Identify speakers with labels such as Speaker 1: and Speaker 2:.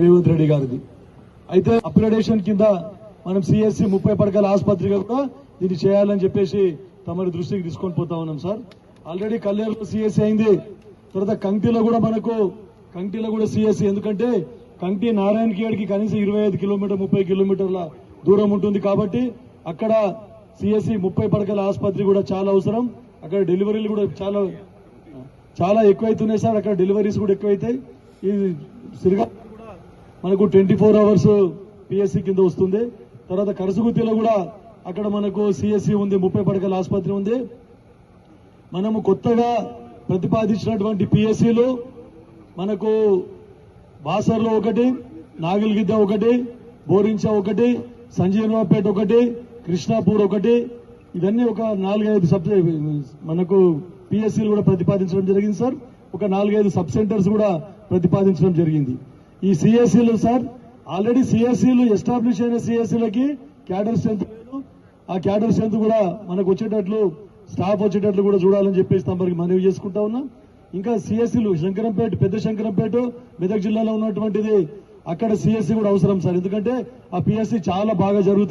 Speaker 1: రేవంత్ రెడ్డి గారిది. అయితే అప్గ్రేడేషన్ కింద మనం సిఎస్సి ముప్పై పడకల ఆసుపత్రిగా కూడా దీన్ని చేయాలని చెప్పేసి తమరి దృష్టికి తీసుకొని పోతా ఉన్నాం సార్. ఆల్రెడీ కల్లేరులో సిఎస్సి అయింది. తర్వాత కంటిలో కూడా మనకు కంటిలో కూడా సిఎస్సి. ఎందుకంటే కంటి నారాయణ గేడ్కి కనీసం ఇరవై ఐదు కిలోమీటర్ ముప్పై కిలోమీటర్ల దూరం ఉంటుంది కాబట్టి అక్కడ సిఎస్సి ముప్పై పడకల ఆసుపత్రి కూడా చాలా అవసరం. అక్కడ డెలివరీలు కూడా చాలా చాలా ఎక్కువైతున్నాయి సార్. అక్కడ డెలివరీస్ కూడా ఎక్కువైతాయి. ఈ సిరిగా మనకు ట్వంటీ ఫోర్ అవర్స్ పిఎస్సి కింద వస్తుంది. తర్వాత కరసుగుత్తిలో కూడా అక్కడ మనకు సిఎస్సి ఉంది ముప్పై పడకల ఆసుపత్రి ఉంది. మనము కొత్తగా ప్రతిపాదించినటువంటి పిఎస్సిలు మనకు బాసర్లో ఒకటి నాగల్గిద్ద ఒకటి బోరించ ఒకటి సంజీవరావుపేట ఒకటి కృష్ణాపూర్ ఒకటి ఇవన్నీ ఒక నాలుగైదు సబ్ మనకు పిఎస్సీలు కూడా ప్రతిపాదించడం జరిగింది సార్. ఒక నాలుగైదు సబ్ సెంటర్స్ కూడా ప్రతిపాదించడం జరిగింది. ఈ సిఎస్సీలు సార్ ఆల్రెడీ సిఎస్సీలు ఎస్టాబ్లిష్ అయిన సిఎస్సీలకి క్యాడర్ స్ట్రెంత్ ఆ క్యాడర్ స్ట్రెంత్ కూడా మనకు వచ్చేటట్లు స్టాఫ్ వచ్చేటట్లు కూడా చూడాలని చెప్పేసి తమరికి మనవి చేసుకుంటా ఉన్నాం. ఇంకా సిఎస్సీలు శంకరంపేట పెద్ద శంకరంపేట మెదక్ జిల్లాలో ఉన్నటువంటిది అక్కడ సిఎస్సీ కూడా అవసరం సార్. ఎందుకంటే ఆ పిఎస్సీ చాలా బాగా జరుగుతుంది.